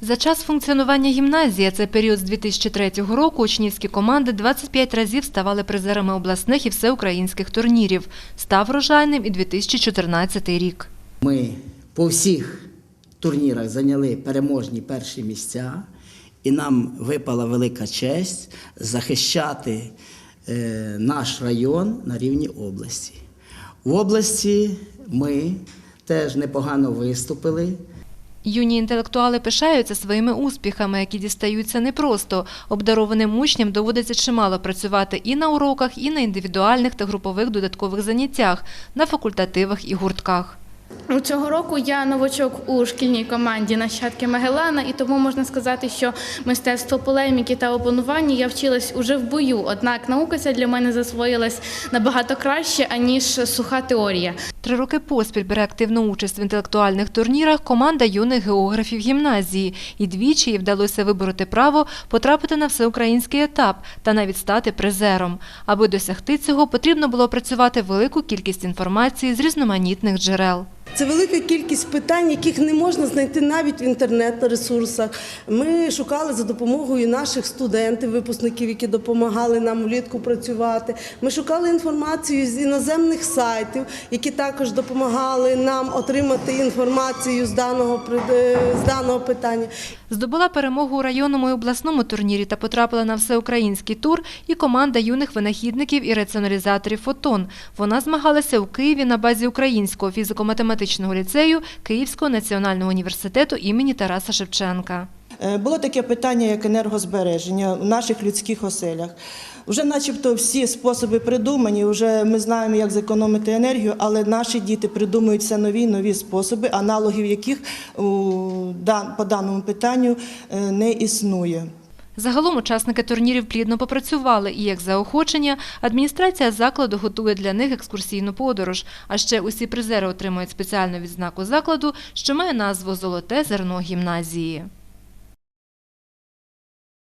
За час функціонування гімназії, а це період з 2003 року, учнівські команди 25 разів ставали призерами обласних і всеукраїнських турнірів. Став врожайним і 2014 рік. Ми по всіх турнірах зайняли переможні перші місця, і нам випала велика честь захищати е, наш район на рівні області. В області ми теж непогано виступили. Юні інтелектуали пишаються своїми успіхами, які дістаються непросто. Обдарованим учням доводиться чимало працювати і на уроках, і на індивідуальних та групових додаткових заняттях, на факультативах і гуртках. У Цього року я новачок у шкільній команді нащадки Магеллана, і тому можна сказати, що мистецтво полеміки та опанування я вчилась уже в бою. Однак наука ця для мене засвоїлась набагато краще, аніж суха теорія. Три роки поспіль бере активну участь в інтелектуальних турнірах команда юних географів гімназії. І двічі їй вдалося вибороти право потрапити на всеукраїнський етап та навіть стати призером. Аби досягти цього, потрібно було працювати велику кількість інформації з різноманітних джерел. Це велика кількість питань, яких не можна знайти навіть в інтернет-ресурсах. Ми шукали за допомогою наших студентів, випускників, які допомагали нам влітку працювати. Ми шукали інформацію з іноземних сайтів, які також допомагали нам отримати інформацію з даного е, з даного питання. Здобула перемогу у районному і обласному турнірі та потрапила на всеукраїнський тур і команда юних винахідників і раціоналізаторів «Фотон». Вона змагалася у Києві на базі Українського фізико-математичного ліцею Київського національного університету імені Тараса Шевченка. Е, Було таке питання, як енергозбереження в наших людських оселях. Вже начебто всі способи придумані, вже ми знаємо, як зекономити енергію, але наші діти придумують все нові нові способи, аналогів яких по даному питанню е, не існує. Загалом учасники турнірів плідно попрацювали і як заохочення адміністрація закладу готує для них екскурсійну подорож. А ще усі призери отримують спеціальну відзнаку закладу, що має назву Золоте зерно гімназії.